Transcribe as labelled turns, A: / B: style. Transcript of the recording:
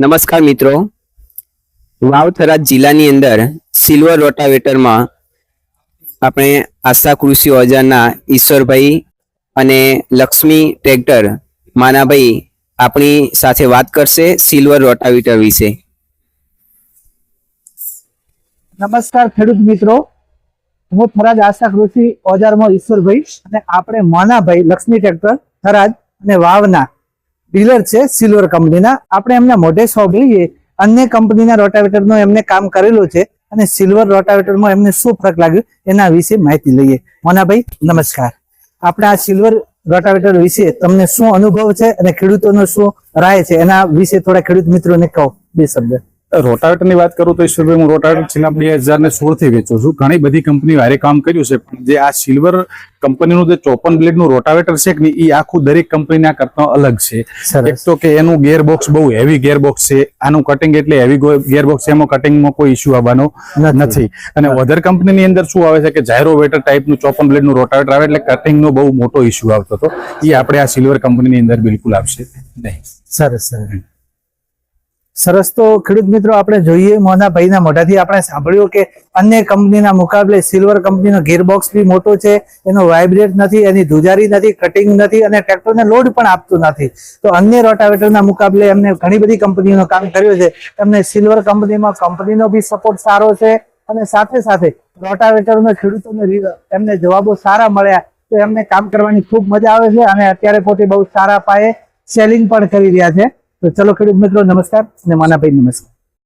A: નમસ્કાર મિત્રો. વાવથરા જિલ્લાની અંદર સિલ્વર રોટાવેટરમાં આપણે આશા કૃષિ ઓજારના ઈશ્વરભાઈ અને લક્ષ્મી ટ્રેક્ટર માનાભાઈ આપણી સાથે વાત કરશે સિલ્વર રોટાવેટર વિશે.
B: નમસ્કાર ખેડૂત મિત્રો. હું થરાદ આશા કૃષિ ઓજારમાં ઈશ્વરભાઈ અને આપણે માનાભાઈ, લક્ષ્મી ટ્રેક્ટર, થરાદ અને વાવના ડીલર છે સિલ્વર કંપનીના આપણે એમના મોઢે સાંભળીએ અન્ય કંપનીના રોટાવેટરનું એમને કામ કરેલું છે અને સિલ્વર રોટાવેટરમાં એમને શું ફરક લાગ્યો એના વિશે માહિતી લઈએ. મોનાભાઈ, નમસ્કાર. આપણે આ સિલ્વર રોટાવેટર વિશે તમને શું અનુભવ છે અને ખેડૂતોનો શું રાય છે એના વિશે થોડા ખેડૂત મિત્રોને કહો. બે શબ્દ.
C: રોટાવેટરની વાત કરું તો ઈશ્વરભાઈ હું રોટાવેટર છેલ્લા બે હજાર ને સોળથી વેચું છું. ઘણી બધી કંપનીઓ વારે કામ કર્યું છે. પણ જે આ સિલ્વર કંપનીનું જે ચોપન બ્લેડનું રોટાવેટર છે કે એ આખું દરેક કંપનીના કરતા અલગ છે. એક તો કે એનું ગેરબોક્સ બહુ હેવી ગેરબોક્સ છે. આનું કટિંગ એટલે હેવી ગેરબોક્સ છે એમાં કટિંગમાં કોઈ ઇસ્યુ આવવાનો નથી. અને અધર કંપનીની અંદર શું આવે છે કે જાયરોવેટર ટાઈપનું ચોપન બ્લેડનું રોટાવેટર આવે એટલે કટિંગનો બહુ મોટો ઇસ્યુ આવતો હતો. એ આપણે આ સિલ્વર કંપનીની અંદર બિલકુલ આવશે નહીં.
B: સરસ સરસ. સરસ તો ખેડૂત મિત્રો આપણે જોઈએ મોના ભાઈના મોઢાથી. આપણે સાંભળ્યું કે અન્ય કંપનીના મુકાબલે સિલ્વર કંપનીનો ગિયરબોક્સ બી મોટો છે. એનો વાઇબ્રેટ નથી, એની ધુજારી નથી, કટિંગ નથી અને ટ્રેક્ટરને લોડ પણ આપતું નથી. તો અન્ય રોટાવેટરના મુકાબલે એમને ઘણી બધી કંપનીનો કામ કર્યું છે. એમને સિલ્વર કંપનીમાં કંપનીનો બી સપોર્ટ સારો છે અને સાથે સાથે રોટાવેટરનો ખેડૂતોને એમને જવાબો સારા મળ્યા. તો એમને કામ કરવાની ખૂબ મજા આવે છે અને અત્યારે પોતે બહુ સારા પાયે સેલિંગ પણ કરી રહ્યા છે. તો ચલો ખેડૂત મિત્રો નમસ્કાર. અને માનાભાઈ નમસ્કાર.